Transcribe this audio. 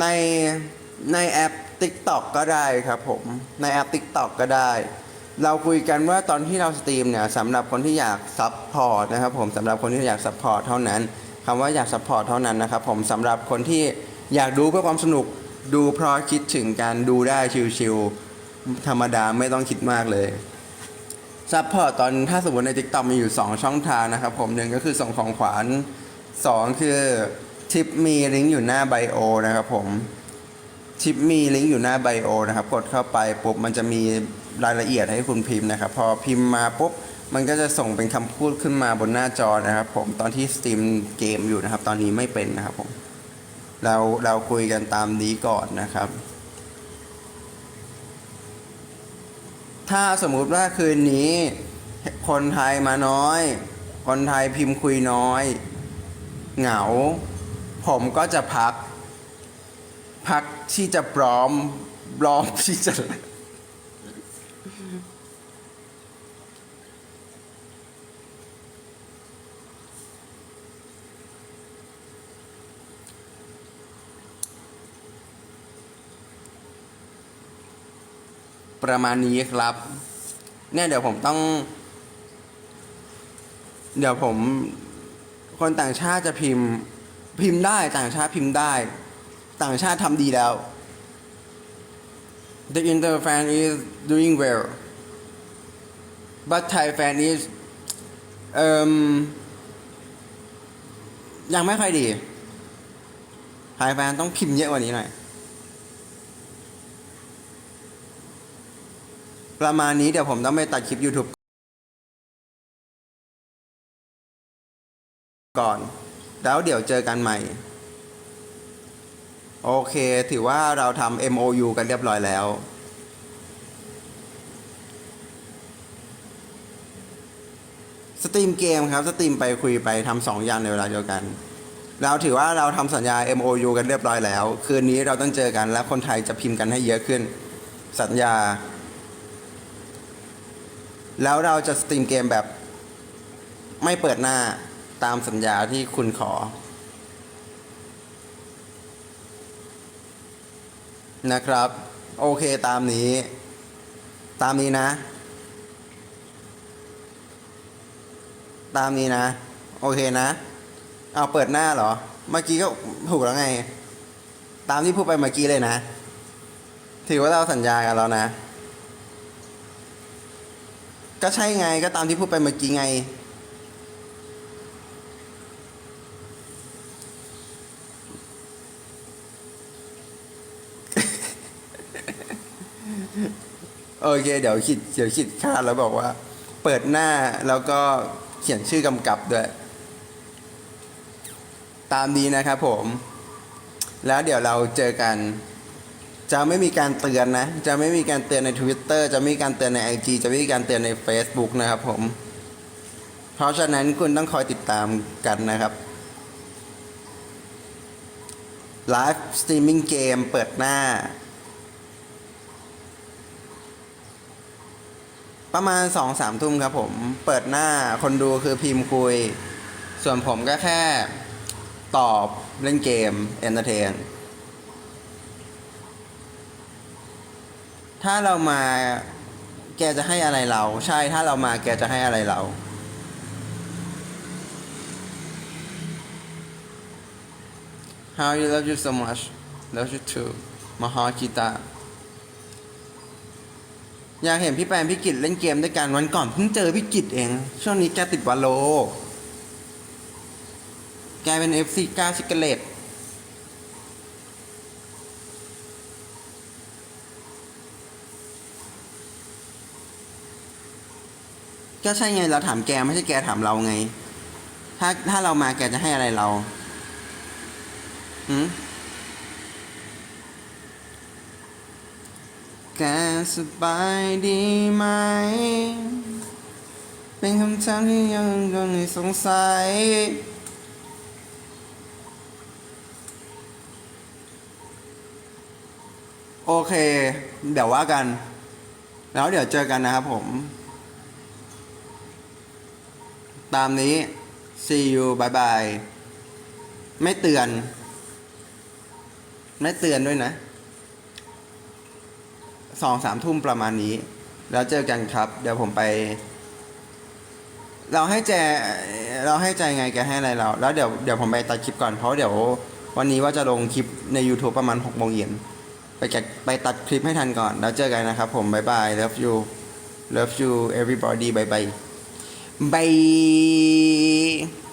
ในในแอป TikTok ก็ได้ครับผม ในแอป TikTok ก็ได้ เราคุยกันว่าตอนที่เราสตรีมเนี่ยสำหรับคนที่อยากซับพอร์ตนะครับผมสำหรับคนที่อยากซัพพอร์ตเท่านั้นคำว่าอยากซัพพอร์ตเท่านั้นนะครับผมสำหรับคนที่อยากดูเพื่อความสนุกดูเพราะคิดถึงการดูได้ชิลๆธรรมดาไม่ต้องคิดมากเลยซัพพอร์ตตอนถ้าสมมติใน TikTok มีอยู่ 2 ช่องทางนะครับผมหนึ่งก็คือส่งของขวัญ2 คือ ทิปมีลิงก์อยู่หน้าไบโอนะครับผมทิปมีลิงก์อยู่หน้าไบโอนะครับ กดเข้าไปปุ๊บมันจะมีรายละเอียดให้คุณพิมพ์นะครับ พอพิมพ์มาปุ๊บมันก็จะส่งเป็นคำพูดขึ้นมาบนหน้าจอนะครับ ผมตอนที่สตรีมเกมอยู่นะครับ ตอนนี้ไม่เป็นนะครับผมเราเราคุยกันตามนี้ก่อนนะครับ ถ้าสมมุติว่าคืนนี้ คนไทยมาน้อย คนไทยพิมพ์คุยน้อย เหงา ผมก็จะพัก พักที่จะพร้อมพร้อมที่จะประมาณนี้ครับ เนี่ยเดี๋ยวผมต้อง เดี๋ยวผมคนต่างชาติจะพิมพ์ พิมพ์ได้ต่างชาติพิมพ์ได้ ต่างชาติทำดีแล้ว The inter fan is doing well but Thai fan is เอ่มยังไม่ค่อยดีไทยแฟนต้องพิมพ์เยอะกว่านี้หน่อยประมาณนี้เดี๋ยวผมต้องไปตัดคลิป YouTube ก่อน แล้วเดี๋ยวเจอกันใหม่ โอเค ถือว่าเราทำ MOU กันเรียบร้อยแล้ว สตรีมเกมครับ สตรีมไปคุยไปทำสองอย่างในเวลาเดียวกัน เราถือว่าเราทำสัญญา MOU กันเรียบร้อยแล้ว คืนนี้เราต้องเจอกันและคนไทยจะพิมพ์กันให้เยอะขึ้น สัญญา แล้วเราจะสตรีมเกมแบบไม่เปิดหน้า ตามสัญญาที่คุณขอ นะครับ โอเคตามนี้ ตามนี้นะ ตามนี้นะ โอเคนะ เอาเปิดหน้าเหรอ เมื่อกี้ก็ถูกแล้วไง ตามที่พูดไปเมื่อกี้เลยนะ ถือว่าเราสัญญากันแล้วนะ ก็ใช่ไงก็ตามที่พูดไปเมื่อกี้ไง โอเค เดี๋ยวคิดเดี๋ยวคิดค่าดแล้วบอกว่า เปิดหน้าแล้วก็เขียนชื่อกำกับด้วย ตามนี้นะครับผม แล้วเดี๋ยวเราเจอกัน จะไม่มีการเตือนนะ จะไม่มีการเตือนใน Twitter จะไม่มีการเตือนใน IG จะไม่มีการเตือนใน Facebook นะครับผม เพราะฉะนั้นคุณต้องคอยติดตามกันนะครับไลฟ์สตรีมมิ่งเกมเปิดหน้า ประมาณสองสามทุ่มครับผม เปิดหน้าคนดูคือพิมพ์คุย ส่วนผมก็แค่ตอบเล่นเกมเอนเตอร์เทน ถ้าเรามาแกจะให้อะไรเรา ใช่ถ้าเรามาแกจะให้อะไรเรา How you love you so much love you too มหาจิตา อยากเห็นพี่แปนพี่กิจเล่นเกมด้วยกันวันก่อนเพิ่งเจอพี่กิจเอง ช่วงนี้แกติดวาโล แกเป็น FC ก้าชิกเกเลตก็ใช่ไงเราถามแกไม่ใช่แกถามเราไง ถ้าถ้าเรามาแกจะให้อะไรเราหืม แกสบายดีไหม เป็นคำถามที่ยังยังสงสัย โอเค เดี๋ยวว่ากัน แล้วเดี๋ยวเจอกันนะครับผม ตามนี้ see you bye bye ไม่เตือน ไม่เตือนด้วยนะ สองสามทุ่มประมาณนี้ แล้วเจอกันครับ เดี๋ยวผมไป เราให้แจเราให้ใจไงแกให้อะไรเรา แล้วเดี๋ยวเดี๋ยวผมไปตัดคลิปก่อนเพราะเดี๋ยว วันนี้ว่าจะลงคลิปใน YouTube ประมาณ6โมงเย็นไปแกไปตัดคลิปให้ทันก่อน แล้วเจอกันนะครับผมบายบาย love you love you everybody bye bye bye